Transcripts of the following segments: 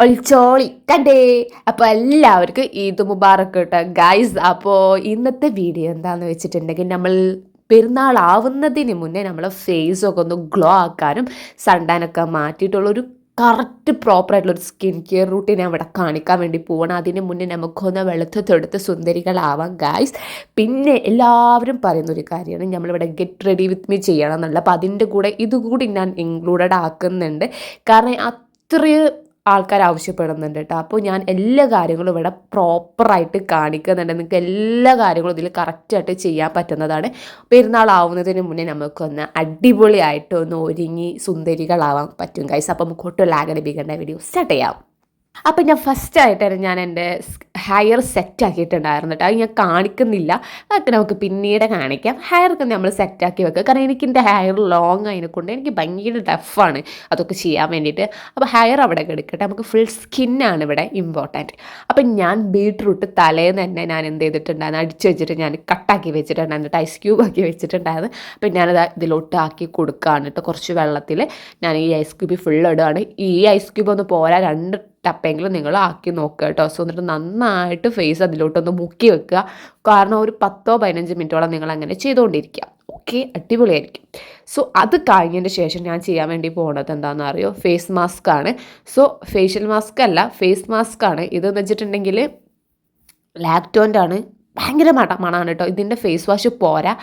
ഒളിച്ചോളി. കണ്ടേ? അപ്പോൾ എല്ലാവർക്കും ഈദ് മുബാറക് കേട്ടോ ഗൈസ് അപ്പോൾ ഇന്നത്തെ വീഡിയോ എന്താണെന്ന് വെച്ചിട്ടുണ്ടെങ്കിൽ നമ്മൾ പെരുന്നാൾ ആവുന്നതിന് മുന്നേ നമ്മളെ ഒക്കെ ഒന്ന് ഗ്ലോ ആക്കാനും സൺടാനൊക്കെ മാറ്റിയിട്ടുള്ളൊരു കറക്റ്റ് പ്രോപ്പറായിട്ടുള്ളൊരു സ്കിൻ കെയർ റൂട്ടീൻ അവിടെ കാണിക്കാൻ വേണ്ടി പോകണം അതിന് മുന്നേ നമുക്കൊന്ന് വെളുത്തെടുത്ത് സുന്ദരികളാവാം ഗായ്സ് പിന്നെ എല്ലാവരും പറയുന്നൊരു കാര്യമാണ് നമ്മളിവിടെ ഗെറ്റ് റെഡി വിത്ത് മീ ചെയ്യണം എന്നുള്ളത്. അപ്പോൾ അതിന്റെ കൂടെ ഇതുകൂടി ഞാൻ ഇൻക്ലൂഡഡ് ആക്കുന്നുണ്ട്. കാരണം അത്രയും ആൾക്കാർ ആവശ്യപ്പെടുന്നുണ്ട് കേട്ടോ അപ്പോൾ ഞാൻ എല്ലാ കാര്യങ്ങളും ഇവിടെ പ്രോപ്പറായിട്ട് കാണിക്കുന്നുണ്ട്. നിങ്ങൾക്ക് എല്ലാ കാര്യങ്ങളും ഇതിൽ കറക്റ്റായിട്ട് ചെയ്യാൻ പറ്റുന്നതാണ്. പെരുന്നാൾ ആവുന്നതിന് മുന്നേ നമുക്കൊന്ന് അടിപൊളിയായിട്ട് ഒന്ന് ഒരുങ്ങി സുന്ദരികളാവാൻ പറ്റും കൈസ് അപ്പം നമുക്ക് ഒട്ടും ലാഗടിപ്പിക്കേണ്ട വീഡിയോ സ്റ്റാർട്ട് ചെയ്യാം. അപ്പം ഞാൻ ഫസ്റ്റ് ആയിട്ടാണ് ഞാൻ എന്റെ ഹെയർ സെറ്റ് ആക്കിയിട്ടുണ്ടായിരുന്നു കേട്ടോ അത് ഞാൻ കാണിക്കുന്നില്ല. അതൊക്കെ നമുക്ക് പിന്നീട് കാണിക്കാം. ഹെയർ ഒക്കെ നമ്മൾ സെറ്റാക്കി വെക്കുക. കാരണം എനിക്ക് എന്റെ ഹെയർ ലോങ് അതിനെക്കൊണ്ട് എനിക്ക് ഭയങ്കര ടഫാണ് അതൊക്കെ ചെയ്യാൻ വേണ്ടിയിട്ട്. അപ്പോൾ ഹെയർ അവിടെ എടുക്കട്ടെ. നമുക്ക് ഫുൾ സ്കിന്നാണ് ഇവിടെ ഇമ്പോർട്ടന്റ് അപ്പം ഞാൻ ബീട്രൂട്ട് തലേന്ന് തന്നെ ഞാൻ എന്ത് ചെയ്തിട്ടുണ്ടായിരുന്നു? അടിച്ച് വെച്ചിട്ട് ഞാൻ കട്ടാക്കി വെച്ചിട്ടുണ്ടായിരുന്നു. ഐസ് ക്യൂബ് ആക്കി വെച്ചിട്ടുണ്ടായിരുന്നു. അപ്പം ഞാനത് ഇതിലോട്ട് ആക്കി കൊടുക്കുകയാണ് കേട്ടോ കുറച്ച് വെള്ളത്തിൽ ഞാൻ ഈ ഐസ് ക്യൂബ് ഫുൾ ഇടുകയാണ്. ഈ ഐസ് ക്യൂബ് ഒന്ന് പോരാ രണ്ട് ടപ്പെങ്കിലും നിങ്ങൾ ആക്കി നോക്കുക കേട്ടോ. സോ എന്നിട്ട് നന്നായിട്ട് ഫേസ് അതിലോട്ടൊന്ന് മുക്കി വെക്കുക. കാരണം ഒരു പത്തോ പതിനഞ്ച് മിനിറ്റോളം നിങ്ങൾ അങ്ങനെ ചെയ്തുകൊണ്ടിരിക്കുക. ഓക്കെ അടിപൊളിയായിരിക്കും. സോ അത് കഴിഞ്ഞതിന് ശേഷം ഞാൻ ചെയ്യാൻ വേണ്ടി പോകുന്നത് എന്താണെന്ന് അറിയോ? ഫേസ് മാസ്ക് ആണ്. സോ ഫേഷ്യൽ മാസ്ക് അല്ല ഫേസ് മാസ്ക് ആണ്. ഇതെന്ന് വെച്ചിട്ടുണ്ടെങ്കിൽ ലാക്ടോന്റെ ആണ്. ഭയങ്കര മട മണമാണ് കേട്ടോ. ഇതിന്റെ ഫേസ് വാഷ് പോരാ.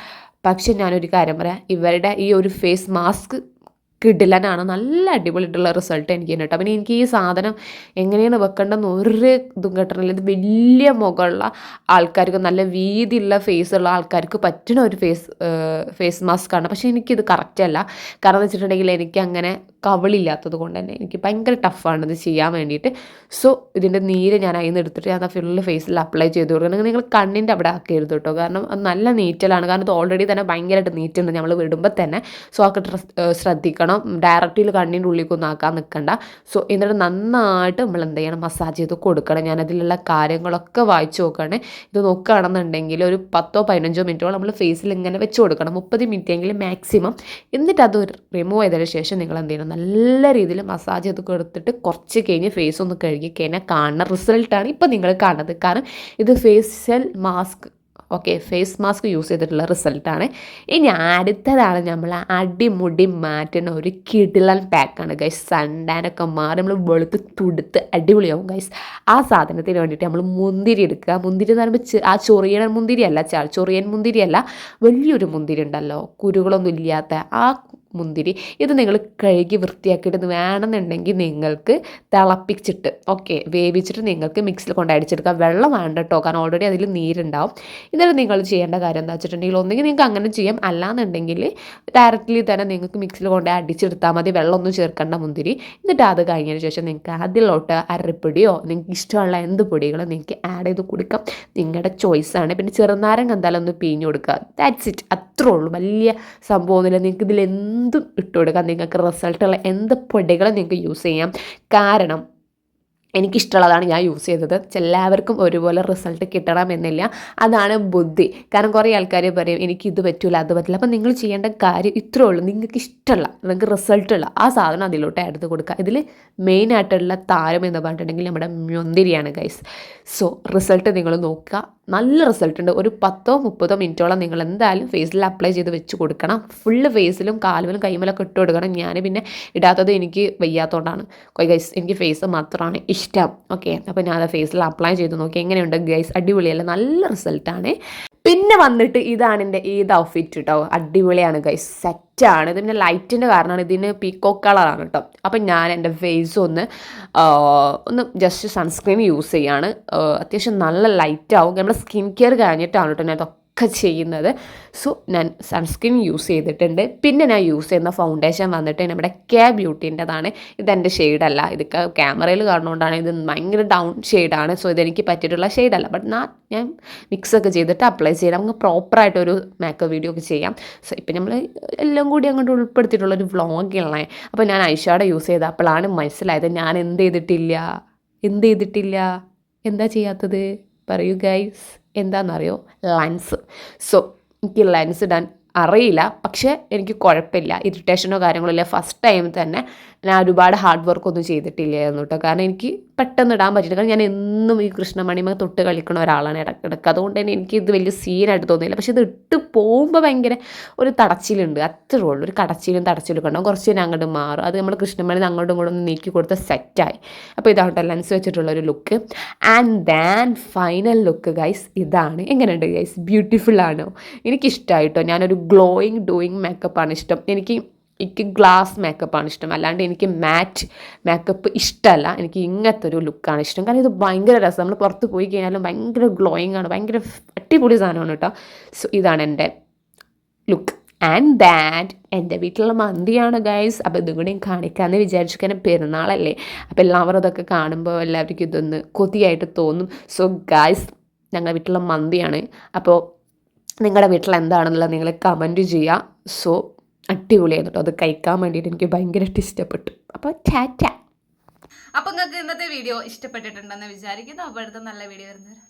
പക്ഷെ ഞാനൊരു കാര്യം പറയാം. ഇവരുടെ ഈ ഒരു ഫേസ് മാസ്ക് കിടിലനാണ്. നല്ല അടിപൊളിയായിട്ടുള്ള റിസൾട്ട് എനിക്ക് കേട്ടോ പിന്നെ എനിക്ക് ഈ സാധനം എങ്ങനെയാണ് വെക്കേണ്ടതെന്ന് ഒരു ഇതും കിട്ടണില്ല ഇത് വലിയ മുഖമുള്ള ആൾക്കാർക്ക് നല്ല വീതിയുള്ള ഫേസ് ഉള്ള ആൾക്കാർക്ക് പറ്റുന്ന ഒരു ഫേസ് ഫേസ് മാസ്ക് ആണ്. പക്ഷേ എനിക്കിത് കറക്റ്റ് അല്ല. കാരണം എന്ന് വെച്ചിട്ടുണ്ടെങ്കിൽ എനിക്ക് അങ്ങനെ കവളില്ലാത്തത് കൊണ്ട് തന്നെ എനിക്ക് ഭയങ്കര ടഫാണ് ഇത് ചെയ്യാൻ വേണ്ടിയിട്ട്. സോ ഇതിന്റെ നീര് ഞാൻ അതിൽ നിന്ന് എടുത്തിട്ട് ഞാൻ ഫുള്ള് ഫേസിൽ അപ്ലൈ ചെയ്ത് കൊടുക്കണം നിങ്ങൾ കണ്ണിന്റെ അവിടെ ആക്കരുത് കേട്ടോ കാരണം അത് നല്ല നീറ്റലാണ്. കാരണം ഇത് ഓൾറെഡി തന്നെ ഭയങ്കരമായിട്ട് നീറ്റുണ്ട്. നമ്മൾ വിടുമ്പോൾ തന്നെ. സോ ഒക്കെ ശ്രദ്ധിക്കണം. ചെയ്യണം ഡയറക്റ്റിൽ കണ്ണിന്റെ ഉള്ളിലേക്കൊന്നും ആക്കാൻ നിൽക്കണ്ട സോ എന്നിട്ട് നന്നായിട്ട് നമ്മൾ എന്ത് ചെയ്യണം മസാജ് ചെയ്ത് കൊടുക്കണം. ഞാനതിലുള്ള കാര്യങ്ങളൊക്കെ വായിച്ചു നോക്കുകയാണ്. ഇത് നോക്കുകയാണെന്നുണ്ടെങ്കിൽ ഒരു പത്തോ പതിനഞ്ചോ മിനിറ്റോ നമ്മൾ ഫേസിൽ ഇങ്ങനെ വെച്ച് കൊടുക്കണം. മുപ്പത് മിനിറ്റ് എങ്കിലും മാക്സിമം എന്നിട്ട് അത് റിമൂവ് ചെയ്തതിന് ശേഷം നിങ്ങൾ എന്ത് ചെയ്യണം നല്ല രീതിയിൽ മസാജ് ചെയ്ത് കൊടുത്തിട്ട് കുറച്ച് കഴിഞ്ഞ് ഫേസ് ഒന്ന് കഴുകി കഴിഞ്ഞാൽ കാണുന്ന റിസൾട്ടാണ് ഇപ്പോൾ നിങ്ങൾ കാണുന്നത്. കാരണം ഇത് face cell mask okay face mask use ചെയ്തിട്ടുള്ള റിസൾട്ടാണ് ഇനി അടുത്തതാണ് നമ്മൾ അടിമുടി മാറ്റുന്ന ഒരു കിടിലൻ പാക്കാണ് ഗൈസ് സൺഡാനൊക്കെ മാറി നമ്മൾ വെളുത്ത് തുടുത്ത് അടിപൊളിയാവും ഗൈസ് ആ സാധനത്തിന് വേണ്ടിയിട്ട് നമ്മൾ മുന്തിരി എടുക്കുക. മുന്തിരി എന്ന് പറയുമ്പോൾ ആ ചൊറിയൻ മുന്തിരിയല്ല ചൊറിയൻ മുന്തിരിയല്ല വലിയൊരു മുന്തിരി ഉണ്ടല്ലോ. കുരുകളൊന്നും ഇല്ലാത്ത ആ മുന്തിരി. ഇത് നിങ്ങൾ കഴുകി വൃത്തിയാക്കിയിട്ട് വേണമെന്നുണ്ടെങ്കിൽ നിങ്ങൾക്ക് തിളപ്പിച്ചിട്ട് ഓക്കെ വേവിച്ചിട്ട് നിങ്ങൾക്ക് മിക്സിൽ കൊണ്ട് അടിച്ചെടുക്കാം. വെള്ളം വേണ്ട കേട്ടോ കാരണം ഓൾറെഡി അതിൽ നീരുണ്ടാവും. ഇന്നലെ നിങ്ങൾ ചെയ്യേണ്ട കാര്യം എന്താ വെച്ചിട്ടുണ്ടെങ്കിൽ ഒന്നെങ്കിൽ നിങ്ങൾക്ക് അങ്ങനെ ചെയ്യാം. അല്ലാന്നുണ്ടെങ്കിൽ ഡയറക്റ്റ്ലി തന്നെ നിങ്ങൾക്ക് മിക്സിൽ കൊണ്ട് അടിച്ചെടുത്താൽ മതി. വെള്ളമൊന്നും ചേർക്കേണ്ട മുന്തിരി. എന്നിട്ട് അത് കഴിഞ്ഞതിന് ശേഷം നിങ്ങൾക്ക് അതിലോട്ട് അരപ്പൊടിയോ നിങ്ങൾക്ക് ഇഷ്ടമുള്ള എന്ത് പൊടികളോ നിങ്ങൾക്ക് ആഡ് ചെയ്ത് കൊടുക്കാം. നിങ്ങളുടെ ചോയ്സാണ് പിന്നെ ചെറുനാരങ്ങ എന്തായാലും ഒന്ന് പിഴിഞ്ഞ് കൊടുക്കുക. ദാറ്റ്സ് ഇറ്റ് അത്രേ ഉള്ളൂ. വലിയ സംഭവമൊന്നുമില്ല. നിങ്ങൾക്ക് ഇതിൽ എന്ത് എന്തും ഇട്ട് കൊടുക്കാം നിങ്ങൾക്ക് റിസൾട്ടുള്ള എന്ത് പൊടികളും നിങ്ങൾക്ക് യൂസ് ചെയ്യാം. കാരണം എനിക്കിഷ്ടമുള്ളതാണ് ഞാൻ യൂസ് ചെയ്തത്. എല്ലാവർക്കും ഒരുപോലെ റിസൾട്ട് കിട്ടണമെന്നില്ല. അതാണ് ബുദ്ധി. കാരണം കുറേ ആൾക്കാർ പറയും എനിക്ക് ഇത് പറ്റില്ല അത് പറ്റില്ല അപ്പം നിങ്ങൾ ചെയ്യേണ്ട കാര്യം ഇത്രേ ഉള്ളൂ. നിങ്ങൾക്ക് ഇഷ്ടമുള്ള നിങ്ങൾക്ക് റിസൾട്ടുള്ള ആ സാധനം അതിലോട്ട് എടുത്ത് കൊടുക്കുക. ഇതിൽ മെയിനായിട്ടുള്ള താരം എന്ന് പറഞ്ഞിട്ടുണ്ടെങ്കിൽ നമ്മുടെ മുന്തിരിയാണ് ഗൈസ് സോ റിസൾട്ട് നിങ്ങൾ നോക്കുക. നല്ല റിസൾട്ട് ഉണ്ട്. ഒരു പത്തോ മുപ്പതോ മിനിറ്റോളം നിങ്ങൾ എന്തായാലും ഫേസിൽ അപ്ലൈ ചെയ്ത് വെച്ച് കൊടുക്കണം. ഫുള്ള് ഫേസിലും കാലുമലും കൈമലൊക്കെ ഇട്ട് കൊടുക്കണം. ഞാൻ പിന്നെ ഇടാത്തത് എനിക്ക് വയ്യാത്തതുകൊണ്ടാണ് ഗൈസ് എനിക്ക് ഫേസ് മാത്രമാണ് ഇഷ്ടം. ഓക്കെ അപ്പോൾ ഞാൻ അത് ഫേസിൽ അപ്ലൈ ചെയ്ത് നോക്കി. എങ്ങനെയുണ്ട് ഗൈസ് അടിപൊളിയല്ല? നല്ല റിസൾട്ടാണ് പിന്നെ വന്നിട്ട് ഇതാണ് എന്റെ ഏത് ഔട്ട്ഫിറ്റ് കേട്ടോ അടിപൊളിയാണ് ഗൈസ് സെറ്റാണ് ഇത് പിന്നെ ലൈറ്റിന്റെ കാരണമാണ്. ഇതിന് പീക്കോ കളറാണ് കേട്ടോ അപ്പം ഞാൻ എന്റെ ഫേസ് ഒന്ന് ഒന്ന് ജസ്റ്റ് സൺസ്ക്രീൻ യൂസ് ചെയ്യാണ്. അത്യാവശ്യം നല്ല ലൈറ്റ് ആവും. നമ്മുടെ സ്കിൻ കെയർ കഴിഞ്ഞിട്ടാണ് കേട്ടോ ഞാൻ ഒക്കെ ചെയ്യുന്നത്. സോ ഞാൻ സൺസ്ക്രീൻ യൂസ് ചെയ്തിട്ടുണ്ട്. പിന്നെ ഞാൻ യൂസ് ചെയ്യുന്ന ഫൗണ്ടേഷൻ വന്നിട്ട് നമ്മുടെ കെ ബ്യൂട്ടീന്റെതാണ് ഇതെന്റെ ഷെയ്ഡല്ല ഇത് ക്യാമറയിൽ കാണുന്നതുകൊണ്ടാണ് ഇത് ഭയങ്കര ഡൗൺ ഷെയ്ഡാണ് സോ ഇതെനിക്ക് പറ്റിയിട്ടുള്ള ഷെയ്ഡല്ല ബട്ട് നാ ഞാൻ മിക്സൊക്കെ ചെയ്തിട്ട് അപ്ലൈ ചെയ്യാം നമുക്ക് പ്രോപ്പറായിട്ടൊരു മേക്കപ്പ് വീഡിയോ ഒക്കെ ചെയ്യാം. സോ ഇപ്പം നമ്മൾ എല്ലാം കൂടി അങ്ങോട്ട് ഉൾപ്പെടുത്തിയിട്ടുള്ളൊരു വ്ളോഗുള്ളേ അപ്പോൾ ഞാൻ ഐഷാടെ യൂസ് ചെയ്ത ചെയ്തപ്പോഴാണ് മനസ്സിലായത്. ഞാൻ എന്ത് ചെയ്തിട്ടില്ല? എന്ത് ചെയ്തിട്ടില്ല? എന്താ ചെയ്യാത്തത്? പറയൂ ഗൈസ് എന്താണെന്നറിയോ ലെൻസ് സോ എനിക്ക് ലെൻസ് ഇടാൻ അറിയില്ല. പക്ഷേ എനിക്ക് കുഴപ്പമില്ല. ഇറിറ്റേഷനോ കാര്യങ്ങളോ ഇല്ല. ഫസ്റ്റ് ടൈം തന്നെ ഞാൻ ഒരുപാട് ഹാർഡ് വർക്ക് ഒന്നും ചെയ്തിട്ടില്ലായിരുന്നു കേട്ടോ. കാരണം എനിക്ക് പെട്ടെന്ന് ഇടാൻ പറ്റില്ല കാരണം ഞാൻ എന്നും ഈ കൃഷ്ണമണിമ തൊട്ട് കളിക്കുന്ന ഒരാളാണ് ഇടയ്ക്കിടയ്ക്ക് അതുകൊണ്ട് തന്നെ എനിക്ക് ഇത് വലിയ സീനായിട്ട് തോന്നിയില്ല. പക്ഷേ ഇത് ഇട്ട് പോകുമ്പോൾ ഭയങ്കര ഒരു തടച്ചിലുണ്ട്. അത്രേ ഉള്ളൂ. ഒരു കടച്ചിലും തടച്ചിലും ഒക്കെ ഉണ്ടാവും. കുറച്ച് ഞാൻ അങ്ങോട്ട് മാറും. അത് നമ്മൾ കൃഷ്ണമണി അങ്ങോട്ടും ഇങ്ങോട്ടും നീക്കി കൊടുത്ത സെറ്റായി അപ്പോൾ ഇതാണ് ലെൻസ് വെച്ചിട്ടുള്ള ഒരു look and then final look guys ഇതാണ്. എങ്ങനെയുണ്ട് ഗൈസ് ബ്യൂട്ടിഫുൾ ആണോ? എനിക്കിഷ്ടമായിട്ടോ ഞാനൊരു ഗ്ലോയിങ് ഡൂയിങ് മേക്കപ്പാണ് ഇഷ്ടം. എനിക്ക് എനിക്ക് ഗ്ലാസ് മേക്കപ്പാണ് ഇഷ്ടം. അല്ലാണ്ട് എനിക്ക് മാറ്റ് മേക്കപ്പ് ഇഷ്ടമല്ല എനിക്ക് ഇങ്ങനത്തെ ഒരു ലുക്കാണ് ഇഷ്ടം. കാരണം ഇത് ഭയങ്കര രസം. നമ്മൾ പുറത്ത് പോയി കഴിഞ്ഞാലും ഭയങ്കര ഗ്ലോയിങ് ആണ്. ഭയങ്കര അടിപൊളി സാധനമാണ് കേട്ടോ. സോ ഇതാണ് എന്റെ ലുക്ക് ആൻഡ് ദാറ്റ് എന്റെ വീട്ടിലുള്ള മന്തിയാണ് ഗൈസ് അപ്പോൾ ഇതും കൂടി കാണിക്കാമെന്ന് വിചാരിച്ചു. കാരണം പെരുന്നാളല്ലേ. അപ്പോൾ എല്ലാവരും അതൊക്കെ കാണുമ്പോൾ എല്ലാവർക്കും ഇതൊന്ന് കൊതിയായിട്ട് തോന്നും. സോ ഗൈസ് ഞങ്ങളുടെ വീട്ടിലുള്ള മന്തിയാണ്. അപ്പോൾ നിങ്ങളുടെ വീട്ടിൽ എന്താണെന്നുള്ളത് നിങ്ങൾ കമന്റ് ചെയ്യുക. സോ അടിപൊളിയായിരുന്നു കേട്ടോ അത് കഴിക്കാൻ വേണ്ടിയിട്ട് എനിക്ക് ഭയങ്കരമായിട്ട് ഇഷ്ടപ്പെട്ടു. അപ്പോൾ ചാറ്റ അപ്പം നിങ്ങൾക്ക് ഇന്നത്തെ വീഡിയോ ഇഷ്ടപ്പെട്ടിട്ടുണ്ടെന്ന് വിചാരിക്കുന്നു. അപ്പോൾ അടുത്ത നല്ല വീഡിയോ വരുന്നവരെ.